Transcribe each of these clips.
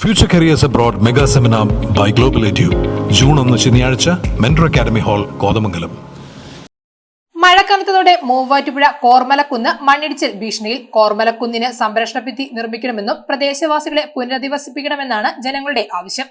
Future careers abroad mega seminar by Global Edu June ഒന്ന് ശനിയാഴ്ച mentor academy hall Kothamangalam. മഴക്കാലത്തോടെ മൂവാറ്റുപുഴ കോർമലക്കുന്ന് മണ്ണിടിച്ചിൽ ഭീഷണിയിൽ കോർമലക്കുന്നിന് സംരക്ഷണ ഭിത്തി നിർമ്മിക്കണമെന്നും പ്രദേശവാസികളെ പുനരധിവസിപ്പിക്കണമെന്നാണ് ജനങ്ങളുടെ ആവശ്യം.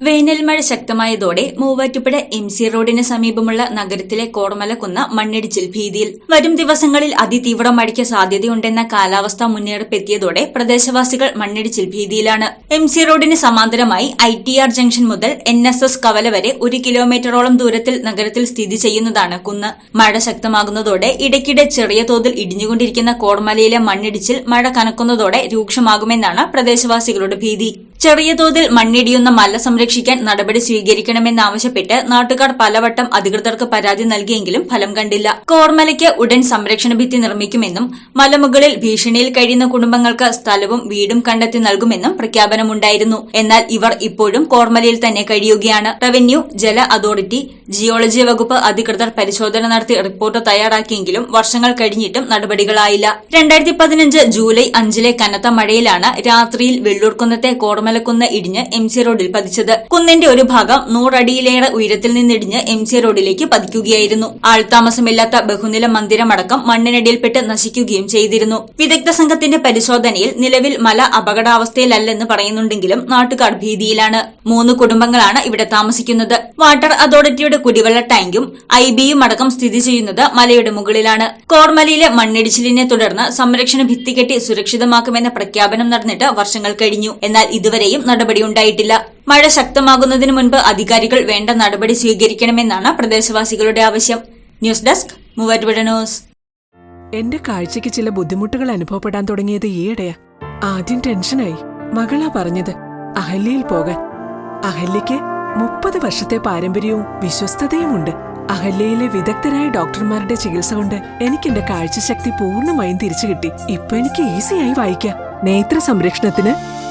വേനൽ മഴ ശക്തമായതോടെ മൂവാറ്റുപുഴ എം സി റോഡിന് സമീപമുള്ള നഗരത്തിലെ കോടമലക്കുന്ന് മണ്ണിടിച്ചിൽ ഭീതിയിൽ. വരും ദിവസങ്ങളിൽ അതിതീവ്ര മഴയ്ക്ക് സാധ്യതയുണ്ടെന്ന കാലാവസ്ഥാ മുന്നറിയിപ്പ് എത്തിയതോടെ പ്രദേശവാസികൾ മണ്ണിടിച്ചിൽ ഭീതിയിലാണ്. എം സി റോഡിന് സമാന്തരമായി ഐ ടി ആർ ജംഗ്ഷൻ മുതൽ എൻ എസ് എസ് കവല വരെ ഒരു കിലോമീറ്ററോളം ദൂരത്തിൽ നഗരത്തിൽ സ്ഥിതി ചെയ്യുന്നതാണ് കുന്ന്. മഴ ശക്തമാകുന്നതോടെ ഇടയ്ക്കിടെ ചെറിയ തോതിൽ ഇടിഞ്ഞുകൊണ്ടിരിക്കുന്ന കോടമലയിലെ മണ്ണിടിച്ചിൽ മഴ കനക്കുന്നതോടെ രൂക്ഷമാകുമെന്നാണ് പ്രദേശവാസികളുടെ ഭീതി. ചെറിയ തോതിൽ മണ്ണിടിയുന്ന മല സംരക്ഷിക്കാൻ നടപടി സ്വീകരിക്കണമെന്നാവശ്യപ്പെട്ട് നാട്ടുകാർ പലവട്ടം അധികൃതർക്ക് പരാതി നൽകിയെങ്കിലും ഫലം കണ്ടില്ല. കോർമലയ്ക്ക് ഉടൻ സംരക്ഷണ ഭിത്തി നിർമ്മിക്കുമെന്നും മലമുകളിൽ ഭീഷണിയിൽ കഴിയുന്ന കുടുംബങ്ങൾക്ക് സ്ഥലവും വീടും കണ്ടെത്തി നൽകുമെന്നും പ്രഖ്യാപനമുണ്ടായിരുന്നു. എന്നാൽ ഇവർ ഇപ്പോഴും കോർമലയിൽ തന്നെ കഴിയുകയാണ്. റവന്യൂ ജല അതോറിറ്റി ജിയോളജി വകുപ്പ് അധികൃതർ പരിശോധന നടത്തി റിപ്പോർട്ട് തയ്യാറാക്കിയെങ്കിലും വർഷങ്ങൾ കഴിഞ്ഞിട്ടും നടപടികളായില്ല. രണ്ടായിരത്തി പതിനഞ്ച് ജൂലൈ അഞ്ചിലെ കനത്ത മഴയിലാണ് രാത്രിയിൽ വെള്ളൂർക്കുന്നത്തെ കോർമലക്കുന്ന് ഇടിഞ്ഞ് എം സി റോഡിൽ പതിച്ചത്. കുന്നിന്റെ ഒരു ഭാഗം നൂറടിയിലേറെ ഉയരത്തിൽ നിന്നിടിഞ്ഞ് എം സി റോഡിലേക്ക് പതിക്കുകയായിരുന്നു. ആൾതാമസമില്ലാത്ത ബഹുനില മന്ദിരമടക്കം മണ്ണിനടിയിൽപ്പെട്ട് നശിക്കുകയും ചെയ്തിരുന്നു. വിദഗ്ധ സംഘത്തിന്റെ പരിശോധനയിൽ നിലവിൽ മല അപകടാവസ്ഥയിലല്ലെന്ന് പറയുന്നുണ്ടെങ്കിലും നാട്ടുകാർ ഭീതിയിലാണ്. മൂന്ന് കുടുംബങ്ങളാണ് ഇവിടെ താമസിക്കുന്നത്. വാട്ടർ അതോറിറ്റിയുടെ കുടിവെള്ള ടാങ്കും ഐ ബിയും അടക്കം സ്ഥിതി ചെയ്യുന്നത് മലയുടെ മുകളിലാണ്. കോർമലയിലെ മണ്ണിടിച്ചിലിനെ തുടർന്ന് സംരക്ഷണ ഭിത്തി കെട്ടി സുരക്ഷിതമാക്കുമെന്ന പ്രഖ്യാപനം നടന്നിട്ട് വർഷങ്ങൾ കഴിഞ്ഞു. എന്നാൽ ഇതുവരെയും നടപടിയുണ്ടായിട്ടില്ല മഴ ശക്തമാകുന്നതിന് മുൻപ് അധികാരികൾ വേണ്ട നടപടി സ്വീകരിക്കണമെന്നാണ് പ്രദേശവാസികളുടെ ആവശ്യം. News desk Muvattupuzha news. എന്റെ കാഴ്ചയ്ക്ക് ചില ബുദ്ധിമുട്ടുകൾ അനുഭവപ്പെടാൻ തുടങ്ങിയത് ഈയിടെയാ. ആദ്യം ടെൻഷനായി. മകളാ പറഞ്ഞത് അഹല്യയിൽ പോകാൻ. അഹല്യയ്ക്ക് മുപ്പത് വർഷത്തെ പാരമ്പര്യവും വിശ്വസ്തതയുമുണ്ട്. അഹല്യയിലെ വിദഗ്ധരായ ഡോക്ടർമാരുടെ ചികിത്സ കൊണ്ട് എനിക്ക് എന്റെ കാഴ്ചശക്തി പൂർണമായും തിരിച്ചു കിട്ടി ഇപ്പൊ എനിക്ക് ഈസിയായി വായിക്കാം. നേത്ര സംരക്ഷണത്തിന്